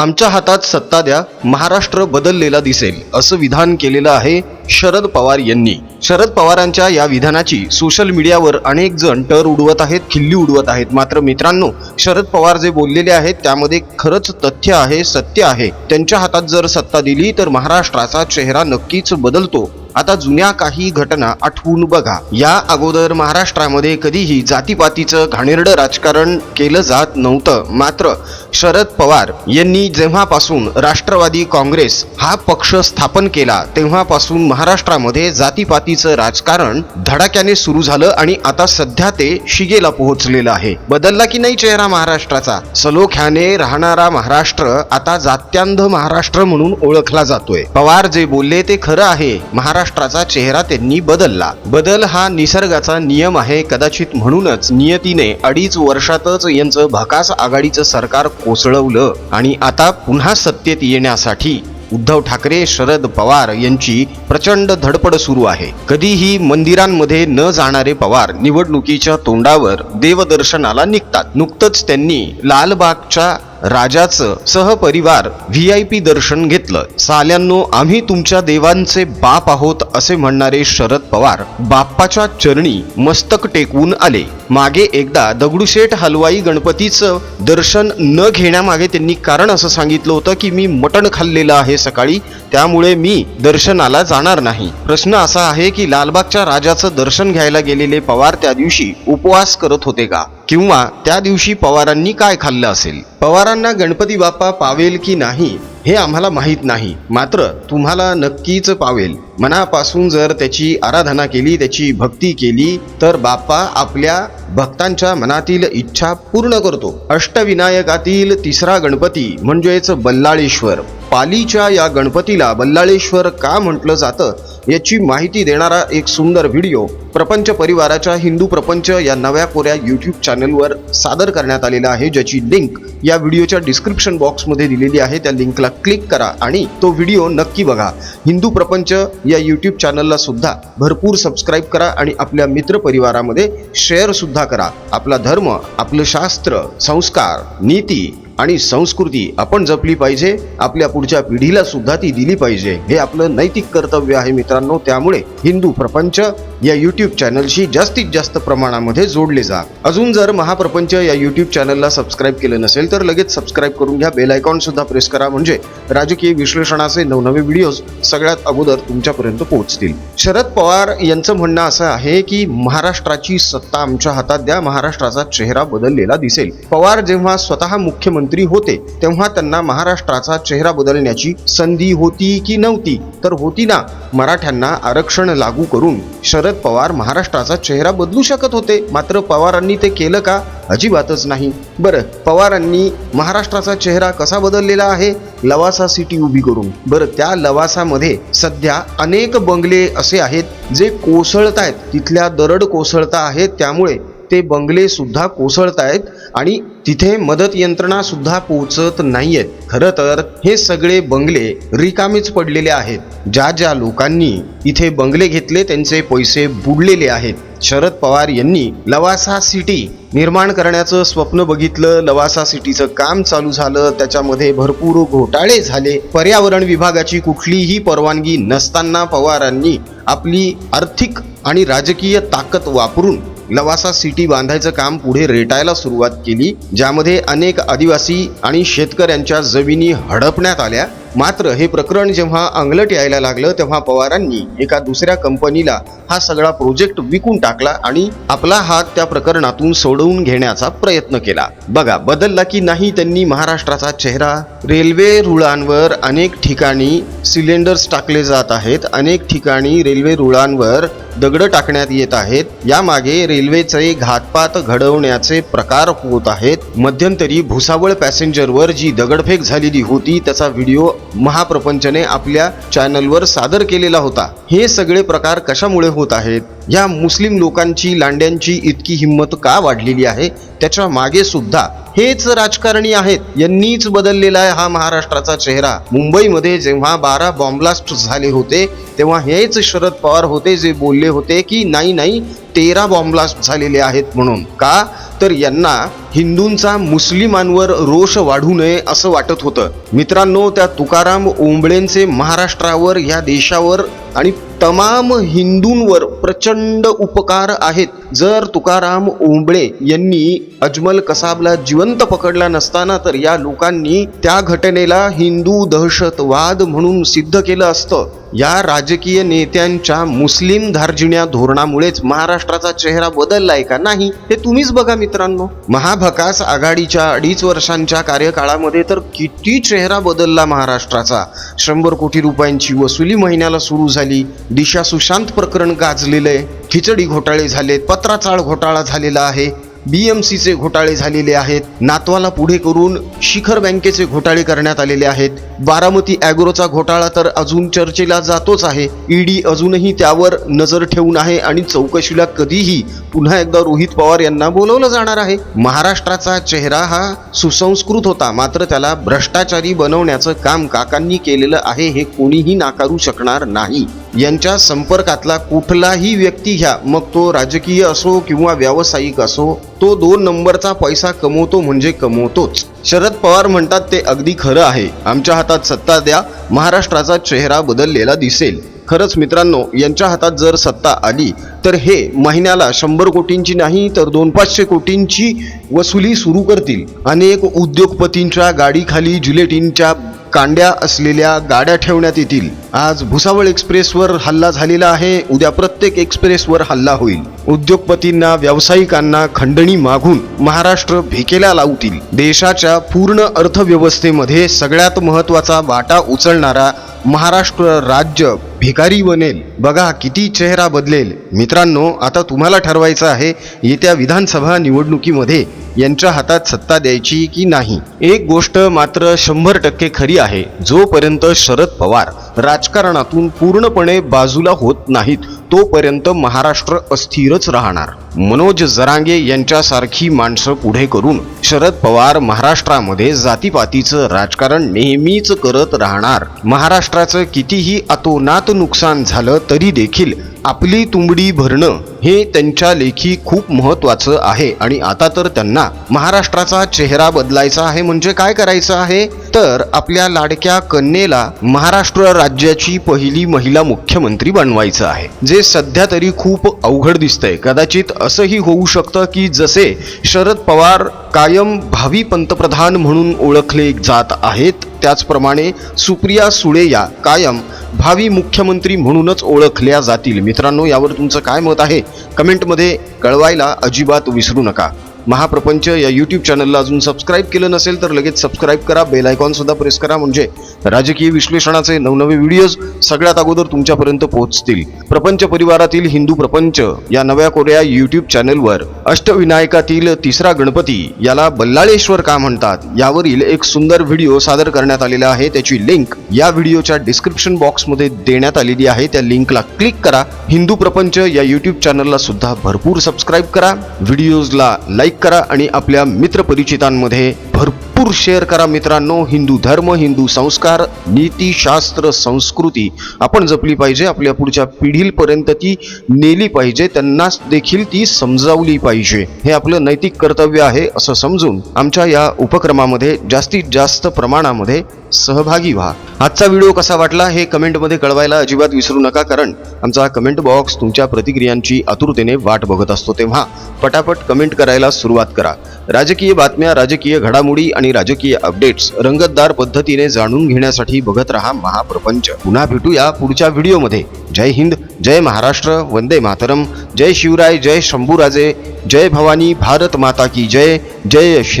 आमच्या हातात सत्ता द्या महाराष्ट्र बदललेला दिसेल असं विधान केलेलं आहे शरद पवार यांनी. शरद पवारांच्या या विधानाची सोशल मीडियावर अनेक जण टर उडवत आहेत खिल्ली उडवत आहेत. मात्र मित्रांनो शरद पवार जे बोललेले आहेत त्यामध्ये खरंच तथ्य आहे सत्य आहे. त्यांच्या हातात जर सत्ता दिली तर महाराष्ट्राचा चेहरा नक्कीच बदलतो. आता जुन्या काही घटना आठवून बघा. या अगोदर महाराष्ट्रामध्ये कधीही जातीपातीचं घाणेरडं राजकारण केलं जात नव्हतं. मात्र शरद पवार यांनी जेव्हापासून राष्ट्रवादी काँग्रेस हा पक्ष स्थापन केला तेव्हापासून महाराष्ट्रामध्ये जातीपातीचं राजकारण धडाक्याने सुरू झालं आणि आता सध्या ते शिगेला पोहोचलेलं आहे. बदलला की नाही चेहरा महाराष्ट्राचा? सलोख्याने राहणारा महाराष्ट्र आता जात्यांध महाराष्ट्र म्हणून ओळखला जातोय. पवार जे बोलले ते खरं आहे. महाराष्ट्राचा चेहरा त्यांनी बदलला. बदल हा निसर्गाचा नियम आहे कदाचित म्हणूनच नियतीने अडीच वर्षातच यांचं भकास आघाडीचं सरकार कोसळवलं. आणि आता पुन्हा सत्तेत येण्यासाठी उद्धव ठाकरे शरद पवार यांची प्रचंड धडपड सुरू आहे. कधीही मंदिरांमध्ये न जाणारे पवार निवडणुकीच्या तोंडावर देवदर्शनाला निघतात. नुकतंच त्यांनी लालबागच्या राजाचं सहपरिवार व्ही आय पी दर्शन घेतलं. साल्यांनो आम्ही तुमच्या देवांचे बाप आहोत असे म्हणणारे शरद पवार बाप्पाच्या चरणी मस्तक टेकवून आले. मागे एकदा दगडूशेठ हलवाई गणपतीचं दर्शन न घेण्यामागे त्यांनी कारण असं सांगितलं होतं की मी मटण खाल्लेलं आहे सकाळी त्यामुळे मी दर्शनाला जाणार नाही. प्रश्न असा आहे की लालबागच्या राजाचं दर्शन घ्यायला गेलेले पवार त्या दिवशी उपवास करत होते का? किंवा त्या दिवशी पवारांनी काय खाल्लं असेल? पवारांना गणपती बाप्पा पावेल की नाही हे आम्हाला माहीत नाही. मात्र तुम्हाला नक्कीच पावेल. मनापासून जर त्याची आराधना केली त्याची भक्ती केली तर बाप्पा आपल्या भक्तांच्या मनातील इच्छा पूर्ण करतो. अष्टविनायकातील तिसरा गणपती म्हणजेच बल्लाळेश्वर. पालीच्या या गणपतीला बल्लाळेश्वर का म्हटलं जातं याची माहिती देणारा एक सुंदर व्हिडिओ प्रपंच परिवाराच्या हिंदू प्रपंच या नव्या कोऱ्या यूट्यूब चॅनलवर सादर करण्यात आलेला आहे ज्याची लिंक या व्हिडिओच्या डिस्क्रिप्शन बॉक्समध्ये दिलेली आहे. त्या लिंकला क्लिक करा आणि तो व्हिडिओ नक्की बघा. हिंदू प्रपंच या यूट्यूब चॅनलला सुद्धा भरपूर सबस्क्राईब करा आणि आपल्या मित्र परिवारामध्ये शेअर सुद्धा करा. आपला धर्म आपलं शास्त्र संस्कार नीती आणि संस्कृती आपण जपली पाहिजे. आपल्या पुढच्या पिढीला सुद्धा ती दिली पाहिजे. हे आपलं नैतिक कर्तव्य आहे मित्रांनो. त्यामुळे हिंदू प्रपंच या यूट्यूब चॅनलशी जास्तीत जास्त प्रमाणामध्ये जोडले जा. अजून जर महाप्रपंच या यूट्यूब चॅनलला सबस्क्राईब केलं नसेल तर लगेच सबस्क्राईब करून घ्या. बेल आयकॉन सुद्धा प्रेस करा. म्हणजे राजकीय विश्लेषणाचे नवनवे व्हिडिओज सगळ्यात अगोदर तुमच्यापर्यंत पोहोचतील. शरद पवार यांचं म्हणणं असं आहे की महाराष्ट्राची सत्ता आमच्या हातात द्या. महाराष्ट्राचा चेहरा बदललेला दिसेल. पवार जेव्हा स्वतः मुख्यमंत्री होते तेव्हा त्यांना महाराष्ट्राचा चेहरा बदलण्याची संधी होती की नव्हती? तर होती ना मराठ्यांना आरक्षण लागू करून शरद पवार महाराष्ट्राचा चेहरा बदलू शकत होते. मात्र पवारांनी ते केलं का? अजिबातच नाही. बरं पवारांनी महाराष्ट्राचा चेहरा कसा बदललेला आहे? लवासा सिटी उभी करून. बरं त्या लवासामध्ये सध्या अनेक बंगले असे आहेत जे कोसळत आहेत. तिथल्या दरड कोसळता आहेत त्यामुळे ते बंगले सुद्धा कोसळत आहेत आणि तिथे मदत यंत्रणा सुद्धा पोहोचत नाहीयेत. खरं तर हे सगळे बंगले रिकामीच पडलेले आहेत. ज्या ज्या लोकांनी इथे बंगले घेतले त्यांचे पैसे बुडलेले आहेत. शरद पवार यांनी लवासा सिटी निर्माण करण्याचं स्वप्न बघितलं. लवासा सिटीचं काम चालू झालं. त्याच्यामध्ये भरपूर घोटाळे झाले. पर्यावरण विभागाची कुठलीही परवानगी नसताना पवारांनी आपली आर्थिक आणि राजकीय ताकद वापरून लवासा सिटी बांधायचं काम पुढे रेटायला सुरुवात केली ज्यामध्ये अनेक आदिवासी आणि शेतकऱ्यांच्या जमिनी हडपण्यात आल्या. मात्र हे प्रकरण जेव्हा अंगलट यायला लागलं तेव्हा पवारांनी एका दुसऱ्या कंपनीला हा सगळा प्रोजेक्ट विकून टाकला आणि आपला हात त्या प्रकरणातून सोडवून घेण्याचा प्रयत्न केला. बघा बदलला की नाही त्यांनी महाराष्ट्राचा चेहरा? रेल्वे रुळांवर अनेक ठिकाणी सिलेंडर्स टाकले जात आहेत. अनेक ठिकाणी रेल्वे रुळांवर दगड टाकण्यात येत आहेत. यामागे रेल्वेचे घातपात घडवण्याचे प्रकार होत आहेत. मध्यंतरी भुसावळ पॅसेंजरवर जी दगडफेक झालेली होती त्याचा व्हिडिओ महाप्रपंचने आपल्या चॅनलवर सादर केलेला होता. हे सगळे प्रकार कशामुळे होत आहेत? या मुस्लिम लोकांची लांड्यांची इतकी हिंमत का वाढलेली आहे? त्याच्यामागे सुद्धा हेच राजकारणी आहेत. यांनीच बदललेला आहे हा महाराष्ट्राचा चेहरा. मुंबईमध्ये जेव्हा बारा बॉम्बलास्ट झाले होते तेव्हा हेच शरद पवार होते जे बोलले होते की नाही नाही तेरा बॉम्बलास्ट झालेले आहेत म्हणून. का? तर यांना हिंदूंचा मुस्लिमांवर रोष वाढू नये असं वाटत होतं. मित्रांनो त्या तुकाराम ओंबळेंचे महाराष्ट्रावर या देशावर आणि तमाम हिंदूंवर प्रचंड उपकार आहेत. जर तुकाराम ओंबळे यांनी अजमल कसाबला जिवंत पकडला नसताना तर या लोकांनी त्या घटनेला हिंदू दहशतवाद म्हणून सिद्ध केलं असतं. या राजकीय नेत्यांच्या मुस्लिम धार्जिण्या धोरणामुळेच महाराष्ट्राचा चेहरा बदललाय का? नाही. हे तुम्हीच बघा मित्रांनो. महाभकास आघाडीच्या अडीच वर्षांच्या कार्यकाळामध्ये तर किती चेहरा बदलला महाराष्ट्राचा. शंभर कोटी रुपयांची वसुली महिन्याला सुरू झाली. दिशा सुशांत प्रकरण गाजलेलं आहे खिचडी घोटाळे झालेत पत्राचाळ घोटाळा झालेला आहे. बी एम सीचे घोटाळे झालेले आहेत. नातवाला पुढे करून शिखर बँकेचे घोटाळे करण्यात आलेले आहेत. बारामती ॲग्रोचा घोटाळा तर अजून चर्चेला जातोच आहे. ईडी अजूनही त्यावर नजर ठेवून आहे आणि चौकशीला कधीही पुन्हा एकदा रोहित पवार यांना बोलवलं जाणार आहे. महाराष्ट्राचा चेहरा हा सुसंस्कृत होता मात्र त्याला भ्रष्टाचारी बनवण्याचं काम काकांनी केलेलं आहे हे कोणीही नाकारू शकणार नाही. यांच्या संपर्कातला कुठलाही व्यक्ती घ्या मग तो राजकीय असो किंवा व्यावसायिक असो तो दोन नंबरचा पैसा कमवतो म्हणजे कमवतोच. शरद पवार म्हणतात ते अगदी खरं आहे. आमच्या हातात सत्ता द्या. महाराष्ट्राचा चेहरा बदललेला दिसेल. खरंच मित्रांनो यांच्या हातात जर सत्ता आली तर हे महिन्याला शंभर कोटींची नाही तर दोन पाचशे कोटींची वसुली सुरू करतील. अनेक उद्योगपतींच्या गाडीखाली जुलेटिनच्या कांड्या असलेल्या गाड्या ठेवण्यात येतील. आज भुसावळ एक्सप्रेसवर हल्ला झालेला आहे. उद्या प्रत्येक एक्सप्रेसवर हल्ला होईल. उद्योगपतींना व्यावसायिकांना खंडणी मागून महाराष्ट्र भिकेला लावतील. देशाच्या पूर्ण अर्थव्यवस्थेमध्ये सगळ्यात महत्त्वाचा वाटा उचलणारा महाराष्ट्र राज्य भिकारी बनेल. बघा किती चेहरा बदलेल. मित्रांनो आता तुम्हाला ठरवायचं आहे येत्या विधानसभा निवडणुकीमध्ये यांच्या हातात सत्ता द्यायची की नाही? एक गोष्ट मात्र शंभर टक्के खरी आहे. जोपर्यंत शरद पवार राजकारणातून पूर्णपणे बाजूला होत नाहीत तोपर्यंत महाराष्ट्र अस्थिरच राहणार. मनोज जरांगे यांच्यासारखी माणसं पुढे करून शरद पवार महाराष्ट्रामध्ये जातीपातीचं राजकारण नेहमीच करत राहणार. महाराष्ट्राचं कितीही अतोनात नुकसान झालं तरी देखील आपली तुंबडी भरणं हे त्यांच्या लेखी खूप महत्वाचं आहे. आणि आता तर त्यांना महाराष्ट्राचा चेहरा बदलायचा आहे म्हणजे काय करायचं आहे? तर आपल्या लाडक्या कन्येला महाराष्ट्र राज्याची पहिली महिला मुख्यमंत्री बनवायचं आहे. जे सध्या तरी खूप अवघड दिसतंय. कदाचित असंही होऊ शकतं की जसे शरद पवार कायम भावी पंतप्रधान म्हणून ओळखले जात आहेत त्याचप्रमाणे सुप्रिया सुळे या कायम भावी मुख्यमंत्री म्हणूनच ओळखल्या जातील. मित्रांनो यावर तुमचं काय मत आहे? कमेंटमध्ये कळवायला अजिबात विसरू नका. महाप्रपंच या यूट्यूब चॅनलला अजून सबस्क्राईब केलं नसेल तर लगेच सबस्क्राईब करा. बेल आयकॉन सुद्धा प्रेस करा. म्हणजे राजकीय विश्लेषणाचे नवनवे व्हिडिओज सगळ्यात अगोदर तुमच्यापर्यंत पोहोचतील. प्रपंच परिवारातील हिंदू प्रपंच या नव्या कोऱ्या यूट्यूब चॅनलवर अष्टविनायकातील तिसरा गणपती याला बल्लाळेश्वर का म्हणतात? यावरील एक सुंदर व्हिडिओ सादर करण्यात आलेला आहे. त्याची लिंक या व्हिडिओच्या डिस्क्रिप्शन बॉक्समध्ये देण्यात आलेली आहे. त्या लिंकला क्लिक करा. हिंदू प्रपंच या यूट्यूब चॅनलला सुद्धा भरपूर सबस्क्राईब करा. व्हिडिओजला लाईक करा आणि आपल्या मित्रपरिचितांमध्ये भरपूर शेअर करा मित्रांनो. हिंदू धर्म हिंदू संस्कार नीतीशास्त्र संस्कृती. आपण जपली पाहिजे आपल्या पुढच्या पिढीपर्यंत ती नेली पाहिजे त्यांना देखील ती समजावली पाहिजे. हे आपलं नैतिक कर्तव्य आहे असं समजून आमच्या या उपक्रमामध्ये जास्तीत जास्त प्रमाणामध्ये सहभागी व्हा. आजचा व्हिडिओ कसा वाटला हे कमेंटमध्ये कळवायला अजिबात विसरू नका कारण आमचा कमेंट बॉक्स तुमच्या प्रतिक्रियांची आतुरतेने वाट बघत असतो तेव्हा पटापट कमेंट करायला सुरुवात करा. राजकीय बातम्या राजकीय घडामोडी आणि आणि राजकीय अपडेट्स रंगतदार पद्धतीने जाणून घेण्यासाठी बघत रहा महाप्रपंच. पुन्हा भेटूया पुढच्या व्हिडिओमध्ये. जय हिंद जय महाराष्ट्र वंदे मातरम. जय शिवराय जय शंभूराजे. जय भवानी भारत माता की जय. जय श्री